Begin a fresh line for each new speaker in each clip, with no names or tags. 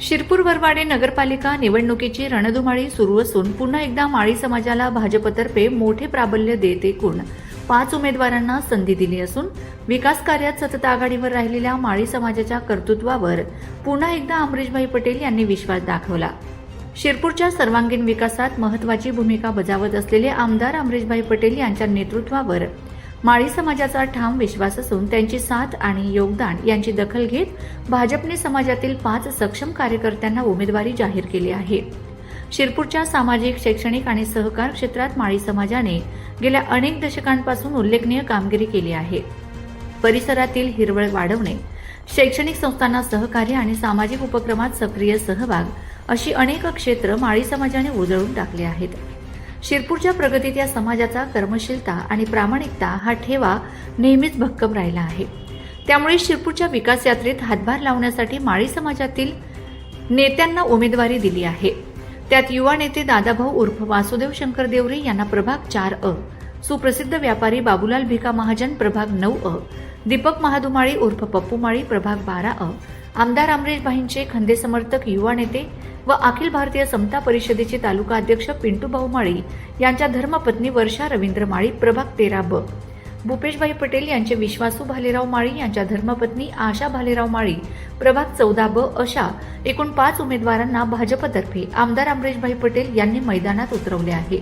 शिरपूर वरवाडे नगरपालिका निवडणुकीची रणधुमाळी सुरू असून पुन्हा एकदा माळी समाजाला भाजपतर्फे मोठे प्राबल्य देत एकूण पाच उमेदवारांना संधी दिली असून विकास कार्यात सतत आघाडीवर राहिलेल्या माळी समाजाच्या कर्तृत्वावर पुन्हा एकदा अमरीशभाई पटेल यांनी विश्वास दाखवला. शिरपूरच्या सर्वांगीण विकासात महत्वाची भूमिका बजावत असलेले आमदार अमरीशभाई पटेल यांच्या नेतृत्वावर माळी समाजाचा ठाम विश्वास असून त्यांची साथ आणि योगदान यांची दखल घेत भाजपने समाजातील पाच सक्षम कार्यकर्त्यांना उमेदवारी जाहीर केली आहे. शिरपूरच्या सामाजिक शैक्षणिक आणि सहकार क्षेत्रात माळी समाजाने गेल्या अनेक दशकांपासून उल्लेखनीय कामगिरी केली आहे. परिसरातील हिरवळ वाढवणे शैक्षणिक संस्थांना सहकार्य आणि सामाजिक उपक्रमात सक्रिय सहभाग अशी अनेक क्षेत्र माळी समाजाने उजळून टाकली आहेत. शिरपूरच्या प्रगतीत या समाजाचा कर्मशीलता आणि प्रामाणिकता हा ठेवा नेहमीच भक्कम राहिला आहे. त्यामुळे शिरपूरच्या विकास यात्रेत हातभार लावण्यासाठी माळी समाजातील नेत्यांना उमेदवारी दिली आहे. त्यात युवा नेते दादाभाऊ उर्फ वासुदेव शंकर देवरे यांना प्रभाग चार अ सुप्रसिद्ध व्यापारी बाबूलाल भिका महाजन प्रभाग नऊ अ दीपक महादुमाळी उर्फ पप्पू माळी प्रभाग बारा अ आमदार अमरीश भाईंचे खंदे समर्थक युवा नेते व अखिल भारतीय समता परिषदेचे तालुका अध्यक्ष पिंटू भाऊ माळी यांच्या धर्मपत्नी वर्षा रवींद्र माळी प्रभाग तेरा ब. भूपेशभाई पटेल यांचे विश्वासू भालेराव माळी यांच्या धर्मपत्नी आशा भालेराव माळी प्रभाग चौदा ब. अशा एकूण पाच उमेदवारांना भाजपतर्फे आमदार अमरीशभाई पटेल यांनी मैदानात उतरवले आहे.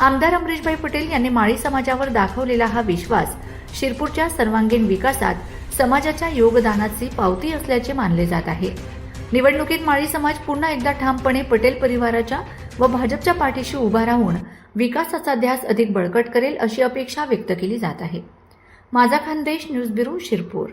आमदार अमरीशभाई पटेल यांनी माळी समाजावर दाखवलेला हा विश्वास शिरपूरच्या सर्वांगीण विकासात समाजाच्या योगदानाची पावती असल्याचे मानले जात आहे. निवडणुकीत माळी समाज पुन्हा एकदा ठामपणे पटेल परिवाराच्या व भाजपच्या पाठीशी उभा राहून विकासाचा ध्यास अधिक बळकट करेल अशी अपेक्षा व्यक्त केली जात आहे. माझा खानदेश न्यूज ब्युरो शिरपूर.